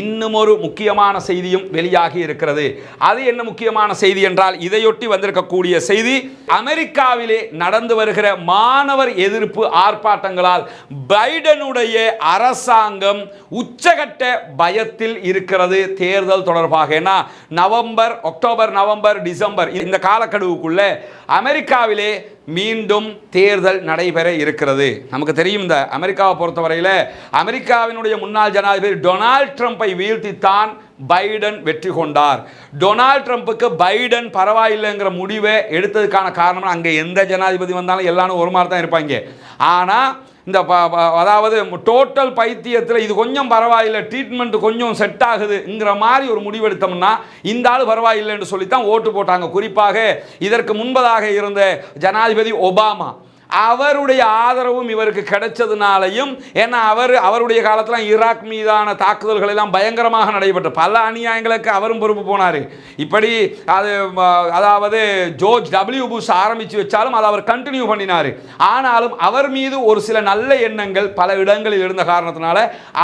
இன்னும் ஒரு முக்கியமான செய்தியும் வெளியாகி இருக்கிறது. அது என்ன முக்கியமான செய்தி என்றால் இதையொட்டி வந்திருக்கக்கூடிய செய்தி அமெரிக்காவிலே நடந்து வருகிற மாணவர் எதிர்ப்பு ஆர்ப்பாட்டங்களால் பைடனுடைய அரசாங்கம் உச்சகட்ட பயத்தில் இருக்கிறது தேர்தல் தொடர்பாக. ஏன்னா நவம்பர் அக்டோபர் நவம்பர் டிசம்பர் இந்த காலக்கெடுவுக்குள்ள அமெரிக்காவிலே மீண்டும் தேர்தல் நடைபெற இருக்கிறது. நமக்கு தெரியும் இந்த அமெரிக்காவை பொறுத்தவரையில் அமெரிக்காவினுடைய முன்னாள் ஜனாதிபதி டொனால்ட் ட்ரம்ப்பை வீழ்த்தித்தான் பைடன் வெற்றி கொண்டார். டொனால்ட் ட்ரம்ப்புக்கு பைடன் பரவாயில்லைங்கிற முடிவை எடுத்ததுக்கான காரணம் அங்கே எந்த ஜனாதிபதி வந்தாலும் எல்லாரும் ஒரு மாதிரி தான் இருப்பாங்க. ஆனால் இந்த ப- அதாவது டோட்டல் பைத்தியத்தில் இது கொஞ்சம் பரவாயில்லை ட்ரீட்மெண்ட் கொஞ்சம் செட் ஆகுதுங்கிற மாதிரி ஒரு முடிவெடுத்தோம்னா இந்த ஆள் பரவாயில்லைன்னு சொல்லி தான் ஓட்டு போட்டாங்க. குறிப்பாக இதற்கு முன்பதாக இருந்த ஜனாதிபதி ஒபாமா. அவருடைய ஆதரவும் இவருக்கு கிடைச்சதுனாலையும் ஏன்னா அவர் அவருடைய காலத்தில் ஈராக் மீதான தாக்குதல்கள் எல்லாம் பயங்கரமாக நடைபெற்று பல அநியாயங்களுக்கு அவரும் பொறுப்பு போனார். இப்படி அது அதாவது ஜோர்ஜ் டபிள்யூ புஷ் ஆரம்பித்து வச்சாலும் அதை அவர் கண்டினியூ பண்ணினார். ஆனாலும் அவர் மீது ஒரு சில நல்ல எண்ணங்கள் பல இடங்களில் இருந்த காரணத்தினால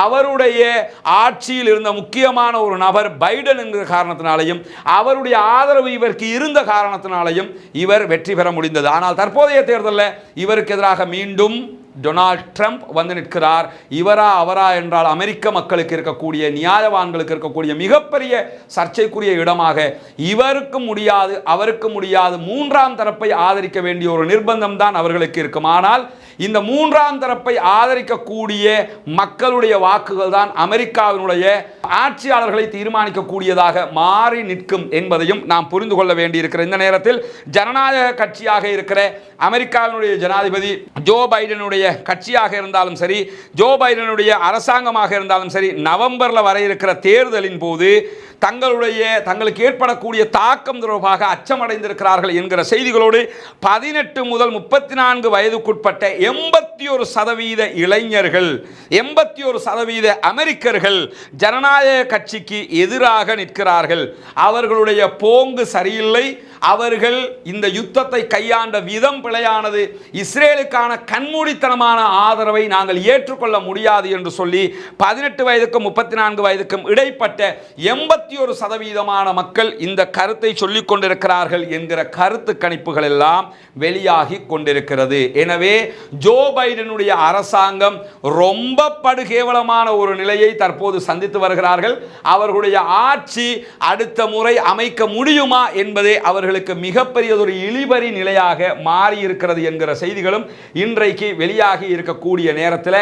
அவருடைய ஆட்சியில் இருந்த முக்கியமான ஒரு நபர் பைடன் என்கிற காரணத்தினாலையும் அவருடைய ஆதரவு இவருக்கு இருந்த காரணத்தினாலையும் இவர் வெற்றி பெற முடிந்தது. ஆனால் தற்போதைய தேர்தலில் இவருக்கு எதிராக மீண்டும் டொனால்ட் ட்ரம்ப் வந்து நிற்கிறார். இவரா அவரா என்றால் அமெரிக்க மக்களுக்கு இருக்கக்கூடிய நியாயவான்களுக்கு இருக்கக்கூடிய மிகப்பெரிய சர்ச்சைக்குரிய இடமாக இவருக்கு முடியாது அவருக்கு முடியாது மூன்றாம் தரப்பை ஆதரிக்க வேண்டிய ஒரு நிர்பந்தம் தான் அவர்களுக்கு இருக்கும். ஆனால் இந்த மூன்றாம் தரப்பை ஆதரிக்கக்கூடிய மக்களுடைய வாக்குகள் தான் அமெரிக்காவினுடைய ஆட்சியாளர்களை தீர்மானிக்கக்கூடியதாக மாறி நிற்கும் என்பதையும் நாம் புரிந்து கொள்ள வேண்டியிருக்கிற இந்த நேரத்தில் ஜனநாயக கட்சியாக இருக்கிற அமெரிக்காவினுடைய ஜனாதிபதி ஜோ பைடனுடைய கட்சியாக இருந்தாலும் சரி ஜோ பைடனுடைய அரசாங்கமாக இருந்தாலும் சரி நவம்பரில் வர இருக்கிற தேர்தலின் போது தங்களுடைய தங்களுக்கு ஏற்படக்கூடிய தாக்கம் தொடர்பாக அச்சமடைந்திருக்கிறார்கள் என்கிற செய்திகளோடு பதினெட்டு முதல் முப்பத்தி நான்கு வயதுக்குட்பட்ட எண்பத்தி ஒரு சதவீத இளைஞர்கள் எண்பத்தி ஒரு சதவீத அமெரிக்கர்கள் ஜனநாயக கட்சிக்கு எதிராக நிற்கிறார்கள். அவர்களுடைய போங்கு சரியில்லை அவர்கள் இந்த யுத்தத்தை கையாண்ட விதம் பிழையானது. இஸ்ரேலுக்கான கண்மூடித்தனமான ஆதரவை நாங்கள் ஏற்றுக்கொள்ள முடியாது என்று சொல்லி பதினெட்டு வயதுக்கும் முப்பத்தி நான்கு வயதுக்கும் இடைப்பட்ட எண்பத்தி ஒரு சதவீதமான மக்கள் இந்த கருத்தை சொல்லிக் கொண்டிருக்கிறார்கள் என்கிற கருத்து கணிப்புகள் எல்லாம் வெளியாகி கொண்டிருக்கிறது. எனவே ஜோ பைடனுடைய அரசாங்கம் ரொம்ப படுகேவலமான ஒரு நிலையை தற்போது சந்தித்து வருகிறார்கள். அவர்களுடைய ஆட்சி அடுத்த முறை அமைக்க முடியுமா என்பதே அவர்களுக்கு மிகப்பெரியதொரு இழிபறி நிலையாக மாறி இருக்கிறது என்கிற செய்திகளும் இன்றைக்கு வெளியாகி இருக்கக்கூடிய நேரத்தில்